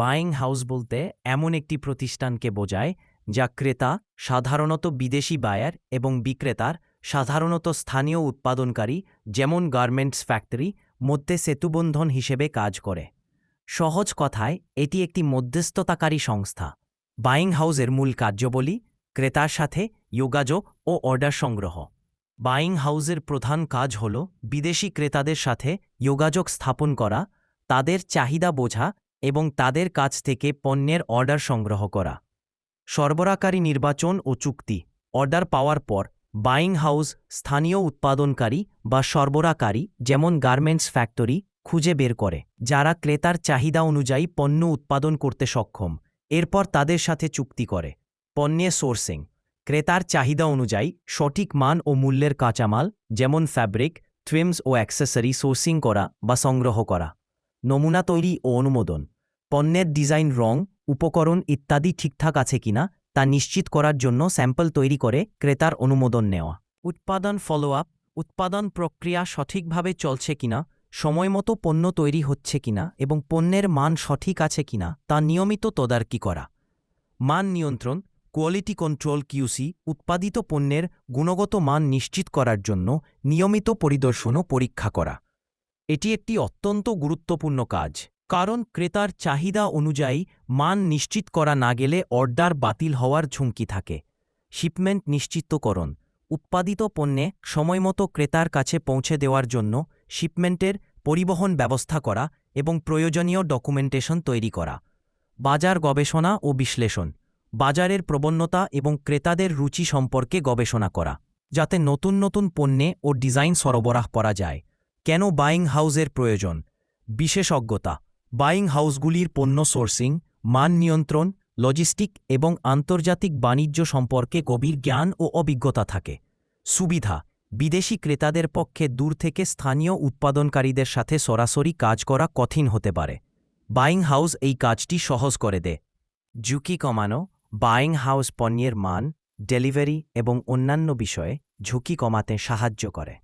Buying house বলতে এমন একটি প্রতিষ্ঠানকে বোঝায় যা ক্রেতা, সাধারণত বিদেশি বায়ার এবং বিক্রেতার, সাধারণত স্থানীয় উৎপাদনকারী, যেমন গার্মেন্টস ফ্যাক্টরি মধ্যে সেতুবন্ধন হিসেবে কাজ করে। সহজ কথায়, এটি একটি মধ্যস্থতাকারী সংস্থা। বাইং হাউসের মূল কার্যবলী, ক্রেতার সাথে যোগাযোগ ও অর্ডার সংগ্রহ। বাইং হাউসের প্রধান কাজ হল বিদেশি ক্রেতাদের সাথে যোগাযোগ স্থাপন করা, তাদের চাহিদা বোঝা এবং তাদের কাছ থেকে পণ্যের অর্ডার সংগ্রহ করা। সরবরাহকারী নির্বাচন ও চুক্তি। অর্ডার পাওয়ার পর, বাইং হাউস স্থানীয় উৎপাদনকারী বা সরবরাহকারী যেমন গার্মেন্টস ফ্যাক্টরি খুঁজে বের করে, যারা ক্রেতার চাহিদা অনুযায়ী পণ্য উৎপাদন করতে সক্ষম। এরপর তাদের সাথে চুক্তি করে। পণ্যে সোর্সিং। ক্রেতার চাহিদা অনুযায়ী সঠিক মান ও মূল্যের কাঁচামাল যেমন ফ্যাব্রিক, ট্রিমস ও অ্যাক্সেসরি সোর্সিং করা বা সংগ্রহ করা। নমুনা তৈরি ও অনুমোদন। পণ্যের ডিজাইন রং, উপকরণ ইত্যাদি ঠিকঠাক আছে কিনা তা নিশ্চিত করার জন্য স্যাম্পল তৈরি করে ক্রেতার অনুমোদন নেওয়া। উৎপাদন ফলো আপ উৎপাদন প্রক্রিয়া সঠিকভাবে চলছে কিনা, সময়মতো পণ্য তৈরি হচ্ছে কিনা এবং পণ্যের মান সঠিক আছে কিনা তা নিয়মিত তদারকি করা। মান নিয়ন্ত্রণ, কোয়ালিটি কন্ট্রোল কিউসি উৎপাদিত পণ্যের গুণগত মান নিশ্চিত করার জন্য নিয়মিত পরিদর্শন ও পরীক্ষা করা। এটি একটি অত্যন্ত গুরুত্বপূর্ণ কাজ। কারণ ক্রেতার চাহিদা অনুযায়ী মান নিশ্চিত করা না গেলে অর্ডার বাতিল হওয়ার ঝুঁকি থাকে। শিপমেন্ট নিশ্চিতকরণ। উৎপাদিত পণ্যে সময়মতো ক্রেতার কাছে পৌঁছে দেওয়ার জন্য শিপমেন্টের পরিবহন ব্যবস্থা করা এবং প্রয়োজনীয় ডকুমেন্টেশন তৈরি করা। বাজার গবেষণা ও বিশ্লেষণ। বাজারের প্রবণতা এবং ক্রেতাদের রুচি সম্পর্কে গবেষণা করা। যাতে নতুন নতুন পণ্যে ও ডিজাইন সরবরাহ করা যায়। কেন বাইং হাউসের প্রয়োজন? বিশেষজ্ঞতা। বাইং হাউসগুলির পণ্য সোর্সিং, মান নিয়ন্ত্রণ, লজিস্টিক এবং আন্তর্জাতিক বাণিজ্য সম্পর্কে গভীর জ্ঞান ও অভিজ্ঞতা থাকে। সুবিধা, বিদেশি ক্রেতাদের পক্ষে দূর থেকে স্থানীয় উৎপাদনকারীদের সাথে সরাসরি কাজ করা কঠিন হতে পারে। বাইং হাউস এই কাজটি সহজ করে দেয়। ঝুঁকি কমানো, বাইং হাউস পণ্যের মান, ডেলিভারি এবং অন্যান্য বিষয়ে ঝুঁকি কমাতে সাহায্য করে।